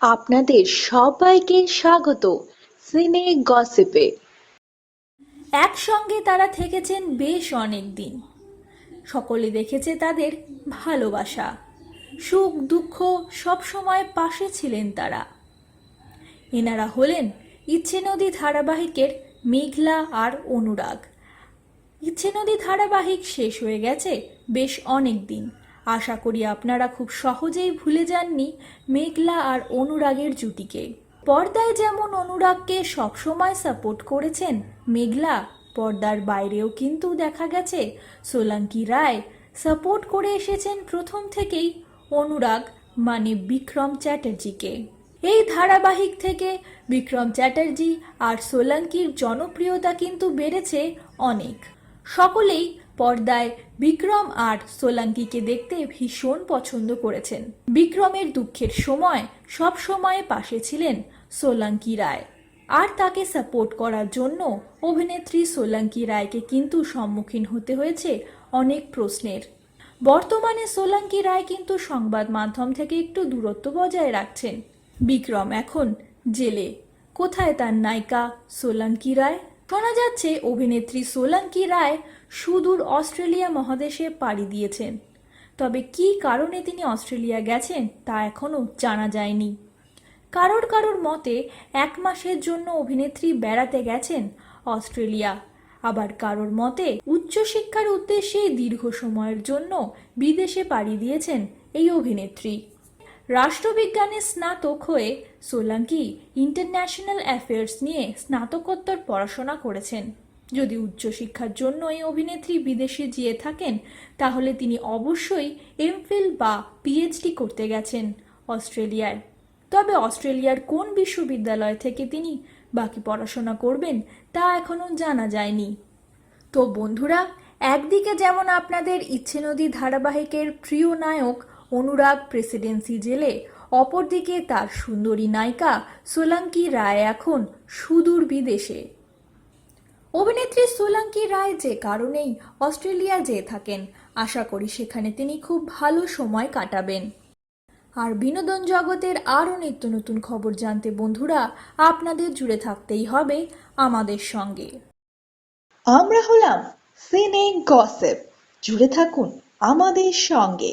আপনাদের সবাইকে স্বাগত সিনে গসিপে। একসঙ্গে তারা থেকেছেন বেশ অনেক দিন সকলে দেখেছে তাদের ভালোবাসা, সুখ, দুঃখ, সব সময় পাশে ছিলেন তারা। এনারা হলেন ইচ্ছে নদী ধারাবাহিকের মেঘলা আর অনুরাগ। ইচ্ছে নদী ধারাবাহিক শেষ হয়ে গেছে বেশ অনেক দিন আশা করি আপনারা খুব সহজেই ভুলে যাননি মেঘলা আর অনুরাগের জুটিকে পর্দায় যেমন অনুরাগকে সবসময় সাপোর্ট করেছেন মেঘলা, পর্দার বাইরেও কিন্তু দেখা গেছে সোলাঙ্কি রায় সাপোর্ট করে এসেছেন প্রথম থেকেই অনুরাগ মানে বিক্রম চ্যাটার্জিকে। এই ধারাবাহিক থেকে বিক্রম চ্যাটার্জি আর সোলাঙ্কির জনপ্রিয়তা কিন্তু বেড়েছে অনেক। সকলেই পর্দায় বিক্রম আর সোলাঙ্কিকে দেখতে ভীষণ পছন্দ করেছেন। বিক্রমের দুঃখের সময় সব সময় পাশে ছিলেন সোলাঙ্কি রায়। আর তাকে সাপোর্ট করার জন্য অভিনেত্রী সোলাঙ্কি রায়কে কিন্তু সম্মুখীন হতে হয়েছে অনেক প্রশ্নের। বর্তমানে সোলাঙ্কি রায় কিন্তু সংবাদ মাধ্যম থেকে একটু দূরত্ব বজায় রাখছেন। বিক্রম এখন জেলে। কোথায় তার নায়িকা সোলাঙ্কি রায়? শোনা যাচ্ছে, অভিনেত্রী সোলাঙ্কি রায় সুদূর অস্ট্রেলিয়া মহাদেশে পাড়ি দিয়েছেন। তবে কী কারণে তিনি অস্ট্রেলিয়া গেছেন, তা এখনও জানা যায়নি। কারোর কারোর মতে, এক মাসের জন্য অভিনেত্রী বেড়াতে গেছেন অস্ট্রেলিয়া। আবার কারোর মতে, উচ্চশিক্ষার উদ্দেশ্যে দীর্ঘ সময়ের জন্য বিদেশে পাড়ি দিয়েছেন এই অভিনেত্রী। রাষ্ট্রবিজ্ঞানে স্নাতক হয়ে সোলাঙ্কি ইন্টারন্যাশনাল অ্যাফেয়ার্স নিয়ে স্নাতকোত্তর পড়াশোনা করেছেন। যদি উচ্চশিক্ষার জন্য এই অভিনেত্রী বিদেশে গিয়ে থাকেন, তাহলে তিনি অবশ্যই এমফিল বা পিএইচডি করতে গেছেন অস্ট্রেলিয়ায়। তবে অস্ট্রেলিয়ার কোন বিশ্ববিদ্যালয় থেকে তিনি বাকি পড়াশোনা করবেন, তা এখনও জানা যায়নি। তো বন্ধুরা, একদিকে যেমন আপনাদের ইচ্ছে নদী ধারাবাহিকের প্রিয় নায়ক অনুরাগ প্রেসিডেন্সি জেলে, অপরদিকে তার সুন্দরী নায়িকা সোলাঙ্কি রায় এখন সুদূর বিদেশে। অভিনেত্রী সোলাঙ্কি রায় যে কারণেই অস্ট্রেলিয়া যেয়ে থাকেন, আশা করি সেখানে তিনি খুব ভালো সময় কাটাবেন। আর বিনোদন জগতের আরও নিত্য নতুন খবর জানতে বন্ধুরা, আপনাদের জুড়ে থাকতেই হবে আমাদের সঙ্গে। আমরা হলাম সিনে গসেপ। জুড়ে থাকুন আমাদের সঙ্গে।